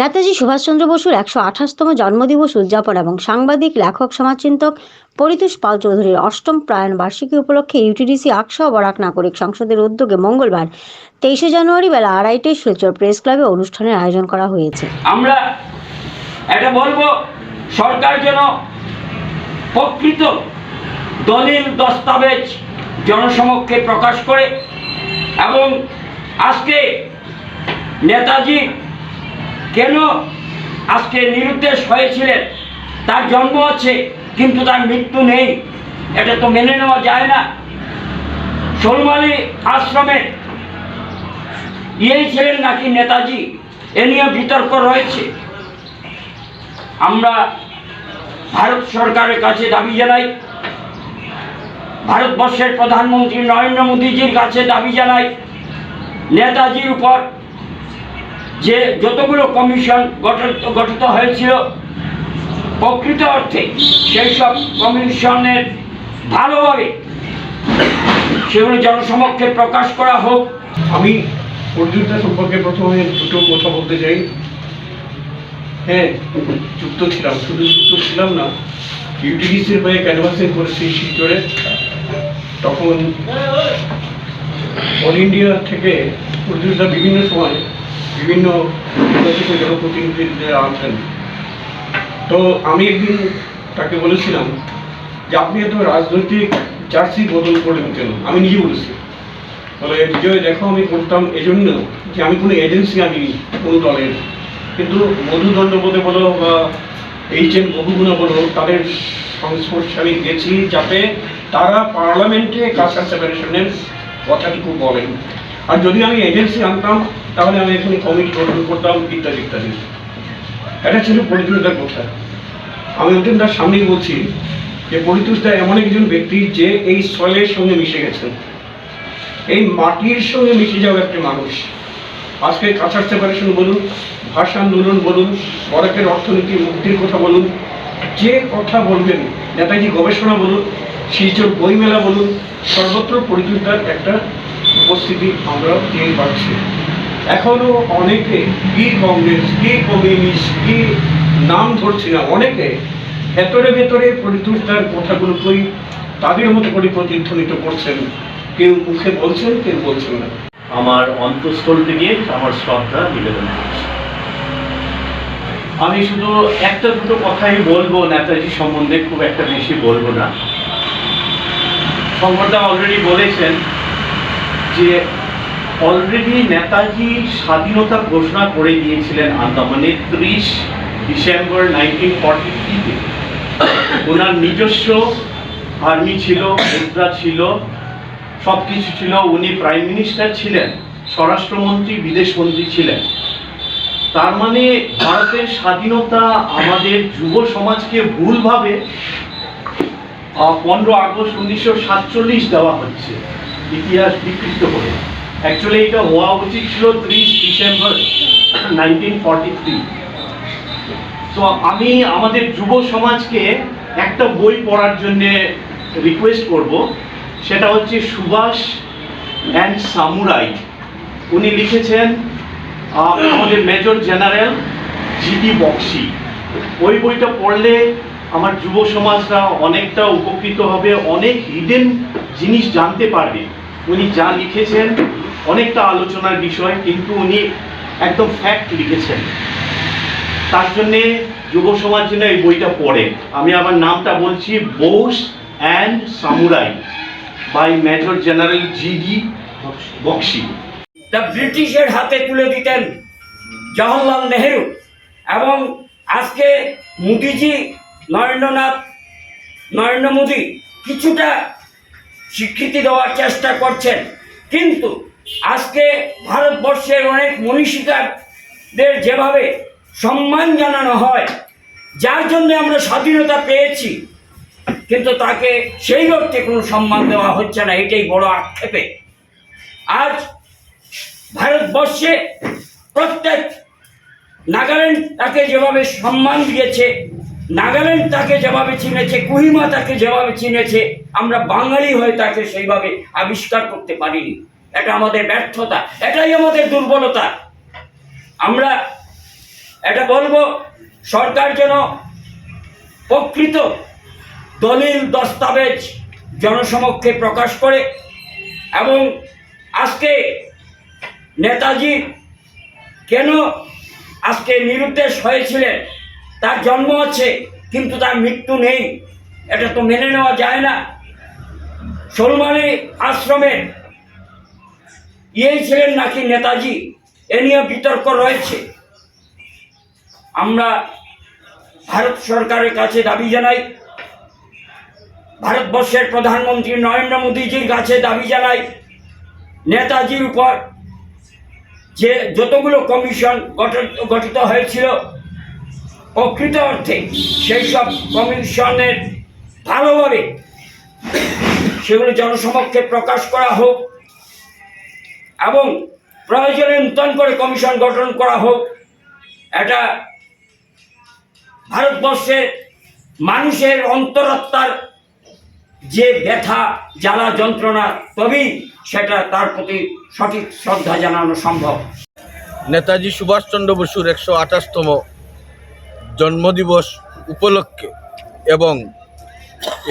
নেতাজি সুভাষচন্দ্র বসুর একশো আঠাশতম জন্মদিবস উদযাপন এবং সাংবাদিক, লেখক, সমাজচিন্তক পরিতোষ পাল চৌধুরীর অষ্টম প্রায়ণ বার্ষিকী উপলক্ষে ইউটিডিসি আকশা বরাক নাগরিক সংসদের উদ্যোগে মঙ্গলবার তেইশে জানুয়ারি বেলা আড়াইটায় শিলচর প্রেস ক্লাবে অনুষ্ঠানের আয়োজন করা হয়েছে। আমরা এটা বলব, সরকার যেন প্রকৃত দলিল, দস্তাবেজ জনসমক্ষে প্রকাশ করে এবং আজকে নেতাজি কেন আজকে নিরুদ্দেশ হয়েছিলেন? তার জন্ম আছে কিন্তু তার মৃত্যু নেই। এটা তো মেনে নেওয়া যায় না। সলমালি আশ্রমে ইয়েই ছিলেন নাকি নেতাজি? এ নিয়ে বিতর্ক রয়েছে। আমরা ভারত সরকারের কাছে দাবি জানাই, ভারতবর্ষের প্রধানমন্ত্রী নরেন্দ্র মোদীজির কাছে দাবি জানাই, নেতাজির উপর যে যতগুলো কমিশন গঠিত গঠিত হয়েছিল, প্রকৃত অর্থে সেই সব কমিশনের ভালোভাবে সেগুলো জনসমক্ষে প্রকাশ করা হোক। আমি অর্জুনটা সম্পর্কে প্রথমে দুটো কথা বলতে চাই। হ্যাঁ যুক্ত ছিলাম, শুধু যুক্ত ছিলাম না, ইউটিলিসির হয়ে ক্যানভাসিং করেছি শিলচরে। তখন অল ইন্ডিয়া থেকে অর্জুনটা বিভিন্ন সময় বিভিন্ন নির্বাচিত জনপ্রতিনিধিদের আনতেন তো আমি একদিন তাকে বলেছিলাম যে, আপনি এত রাজনৈতিক জার্সি বদল করলেন কেন? আমি নিজে বলেছি। বলে, বিজয়, দেখো, আমি করতাম এজন্য যে, আমি কোনো এজেন্সি, আমি কোনো দলের কিন্তু মধু দণ্ডবোধে বলো বা এইচ এন বহুগুণা বলো, তাদের সংস্পর্শে আমি গেছি যাতে তারা পার্লামেন্টে কালচার সেপারেশনের কথাটুকু বলেন। আর যদি আমি এজেন্সি আনতাম, তাহলে আমি এখানে কমিটি গঠন করতাম, ইত্যাদি ইত্যাদি। এটা ছিল পরিচয়তার কথা। আমি ওদের তার সামনেই বলছি যে পরিতুষদা এমন একজন ব্যক্তি যে এই সয়েলের সঙ্গে মিশে গেছেন। এই মাটির সঙ্গে মিশে যাওয়া একটি মানুষ। আজকে কাছাড় সেপারেশন বলুন, ভাষা আন্দোলন বলুন, বরাকের অর্থনীতি, মুক্তির কথা বলুন, যে কথা বলবেন, নেতাজি গবেষণা বলুন, শিলচর বইমেলা বলুন, সর্বত্র পরিচয়টার একটা উপস্থিতি আমরা পেয়ে পাচ্ছি। এখনও অনেকে কি কংগ্রেস, কি কমিউনিস্ট, কি নাম ধরছি না, অনেকে ভেতরে ভেতরে পরিতুষ্টার কথাগুলোকেই তাদের মতো করে প্রতিধ্বনিত করছেন। কেউ মুখে বলছেন, কেউ বলছেন না। আমার অন্তঃস্থল থেকে আমার শ্রদ্ধা নিবেদন আমি শুধু একটা দুটো কথাই বলব, নেতাজি সম্বন্ধে খুব একটা বেশি বলব না। সংবাদটা অলরেডি বলেছেন যে অলরেডি নেতাজি স্বাধীনতা ঘোষণা করে দিয়েছিলেন আন্দামানে ত্রিশ ডিসেম্বর নাইনটিন ফর্টি থ্রিতে ওনার নিজস্ব আর্মি ছিল, মুদ্রা ছিল সব কিছু ছিল। উনি প্রাইম মিনিস্টার ছিলেন, স্বরাষ্ট্রমন্ত্রী বিদেশমন্ত্রী ছিলেন। তার মানে ভারতের স্বাধীনতা আমাদের যুব সমাজকে ভুলভাবে পনেরো আগস্ট উনিশশো সাতচল্লিশ দেওয়া হচ্ছে। ইতিহাস বিকৃত করে। অ্যাকচুয়ালি এটা হওয়া উচিত ছিল ত্রিশ ডিসেম্বর নাইনটিন ফর্টি থ্রি তো আমি আমাদের যুব সমাজকে একটা বই পড়ার জন্যে রিকোয়েস্ট করব। সেটা হচ্ছে সুভাষ অ্যান্ড সামুরাই। উনি লিখেছেন আমাদের মেজর জেনারেল জিডি বক্সি। ওই বইটা পড়লে আমার যুব সমাজরা অনেকটা উপকৃত হবে, অনেক হিডেন জিনিস জানতে পারবে। উনি যা লিখেছেন, অনেকটা আলোচনার বিষয়, কিন্তু উনি একদম ফ্যাক্ট লিখেছেন। তার জন্যে যুব সমাজ জন্য এই বইটা পড়ে। আমি আমার নামটা বলছি, Bose and samurai by major general G D Bakshi. তা ব্রিটিশের হাতে তুলে দিতেন জওহরলাল নেহেরু এবং আজকে মোদিজি, নরেন্দ্রনাথ, নরেন্দ্র মোদী কিছুটা স্বীকৃতি দেওয়ার চেষ্টা করছেন। কিন্তু আজকে ভারতবর্ষের অনেক মনীষিকারদের যেভাবে সম্মান জানানো হয়, যার জন্য আমরা স্বাধীনতা পেয়েছি, কিন্তু তাকে সেই অর্থে কোনো সম্মান দেওয়া হচ্ছে না, এটাই বড় আক্ষেপে। আজ ভারতবর্ষে প্রত্যেক নাগাল্যান্ড তাকে যেভাবে সম্মান দিয়েছে নাগাল্যান্ড তাকে যেভাবে চিনেছে, কুহিমা তাকে যেভাবে চিনেছে, আমরা বাঙালি হয়ে তাকে সেইভাবে আবিষ্কার করতে পারিনি। এটা আমাদের ব্যর্থতা, এটাই আমাদের দুর্বলতা। আমরা এটা বলব, সরকার যেন প্রকৃত দলিল, দস্তাবেজ জনসমক্ষে প্রকাশ করে এবং আজকে নেতাজি কেন আজকে নিরুদ্দেশ হয়েছিলেন? তার জন্ম আছে কিন্তু তার মৃত্যু নেই। এটা তো মেনে নেওয়া যায় না। সলমানি আশ্রমের ইয়েই ছিলেন নাকি নেতাজি, এ নিয়ে বিতর্ক রয়েছে। আমরা ভারত সরকারের কাছে দাবি জানাই, ভারতবর্ষের প্রধানমন্ত্রী নরেন্দ্র মোদীজির কাছে দাবি জানাই, নেতাজির উপর যে যতগুলো কমিশন গঠিত হয়েছিল প্রকৃত অর্থে সেই সব কমিশনের ভালোভাবে সেগুলো জনসমক্ষে প্রকাশ করা হোক এবং প্রয়োজনে নূতন করে কমিশন গঠন করা হোক। এটা ভারতবর্ষের মানুষের অন্তরাত্মার যে ব্যথা, জ্বালা, যন্ত্রণা তবেই সেটা তার প্রতি সঠিক শ্রদ্ধা জানানো সম্ভব। নেতাজি সুভাষচন্দ্র বসুর একশো আঠাশতম জন্মদিবস উপলক্ষে এবং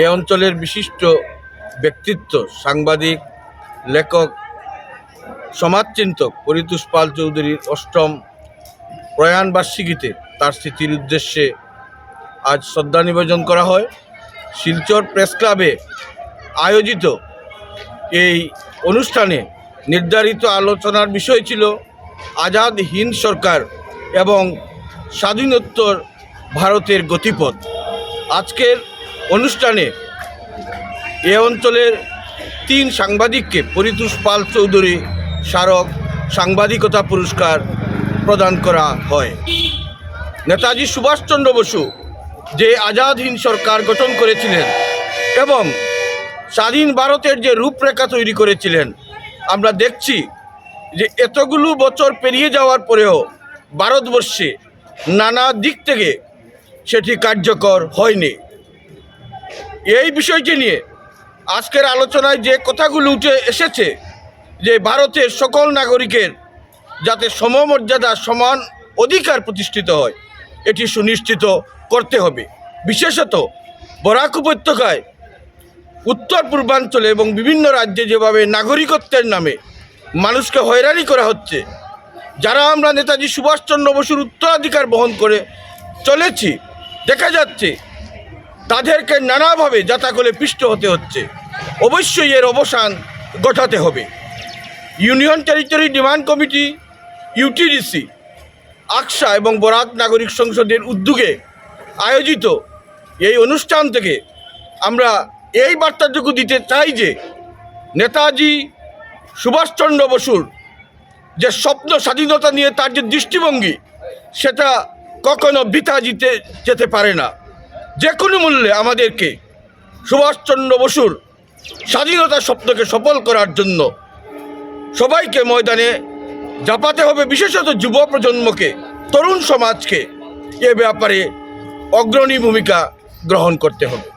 এ অঞ্চলের বিশিষ্ট ব্যক্তিত্ব, সাংবাদিক, লেখক, সমাজচিন্তক পরিতোষ পাল চৌধুরীর অষ্টম প্রয়াণ বার্ষিকীতে তার স্মৃতির উদ্দেশ্যে আজ শ্রদ্ধা নিবেদন করা হয়। শিলচর প্রেস ক্লাবে আয়োজিত এই অনুষ্ঠানে নির্ধারিত আলোচনার বিষয় ছিল আজাদ হিন্দ সরকার এবং স্বাধীনোত্তর ভারতের গতিপথ। আজকের অনুষ্ঠানে এ অঞ্চলের তিন সাংবাদিককে পরিতোষ পাল চৌধুরী স্মারক সাংবাদিকতা পুরস্কার প্রদান করা হয়। নেতাজি সুভাষচন্দ্র বসু যে আজাদ হিন্দ সরকার গঠন করেছিলেন এবং স্বাধীন ভারতের যে রূপরেখা তৈরি করেছিলেন, আমরা দেখছি যে এতগুলো বছর পেরিয়ে যাওয়ার পরেও ভারতবর্ষে নানা দিক থেকে সেটি কার্যকর হয়নি। এই বিষয়টি নিয়ে আজকের আলোচনায় যে কথাগুলো উঠে এসেছে, যে ভারতের সকল নাগরিকের যাতে সমমর্যাদা, সমান অধিকার প্রতিষ্ঠিত হয়, এটি সুনিশ্চিত করতে হবে। বিশেষত বরাক উপত্যকায় উত্তর পূর্বাঞ্চলে এবং বিভিন্ন রাজ্যে যেভাবে নাগরিকত্বের নামে মানুষকে হয়রানি করা হচ্ছে, যারা আমরা নেতাজি সুভাষচন্দ্র বসুর উত্তরাধিকার বহন করে চলেছি দেখা যাচ্ছে তাদেরকে নানাভাবে যাতাকলে পিষ্ট হতে হচ্ছে। অবশ্যই এর অবসান ঘটাতে হবে। Union territory demand committee, UTDC, আকসা এবং বরাক নাগরিক সংসদের উদ্যোগে আয়োজিত এই অনুষ্ঠান থেকে আমরা এই বার্তাটুকু দিতে চাই যে নেতাজি সুভাষচন্দ্র বসুর যে স্বপ্ন স্বাধীনতা নিয়ে তার যে দৃষ্টিভঙ্গি, সেটা কখনো বিতা জিতে, যেতে পারে না। যে কোনো মূল্যে আমাদেরকে সুভাষচন্দ্র বসুর স্বাধীনতা স্বপ্নকে সফল করার জন্য সবাইকে ময়দানে জাপাতে হবে, বিশেষত যুব প্রজন্মকে, তরুণ সমাজকে, এ ব্যাপারে অগ্রণী ভূমিকা গ্রহণ করতে হবে।